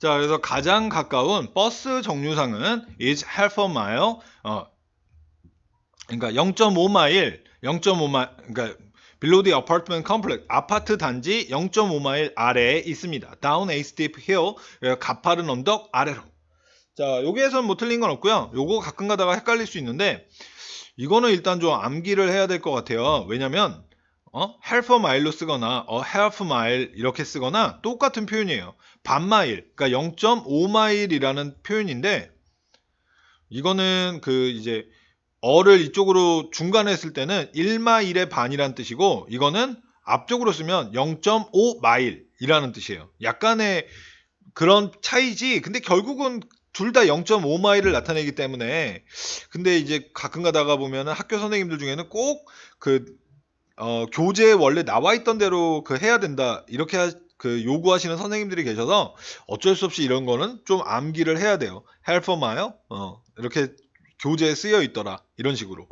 자, 그래서 가장 가까운 버스 정류장은 is half a mile. 어, 그러니까 0.5마일, 0.5마일, 그러니까 below the apartment complex, 아파트 단지 0.5마일 아래에 있습니다. down a steep hill, 가파른 언덕 아래로. 자, 여기에선 뭐 틀린 건 없고요. 요거 가끔 가다가 헷갈릴 수 있는데 이거는 일단 좀 암기를 해야 될 것 같아요. 왜냐면 어? half a mile로 쓰거나 어, half mile 이렇게 쓰거나 똑같은 표현이에요. 반 마일, 그러니까 0.5 마일이라는 표현인데 이거는 그 이제 어를 이쪽으로 중간에 쓸 때는 1마일의 반이란 뜻이고 이거는 앞쪽으로 쓰면 0.5 마일이라는 뜻이에요. 약간의 그런 차이지. 근데 결국은 둘 다 0.5 마일을 나타내기 때문에 근데 이제 가끔 가다가 보면은 학교 선생님들 중에는 꼭그 어, 교재에 원래 나와 있던 대로 그 해야 된다 이렇게 하- 그 요구하시는 선생님들이 계셔서 어쩔 수 없이 이런 거는 좀 암기를 해야 돼요. mile 어, 이렇게 교재에 쓰여 있더라 이런 식으로.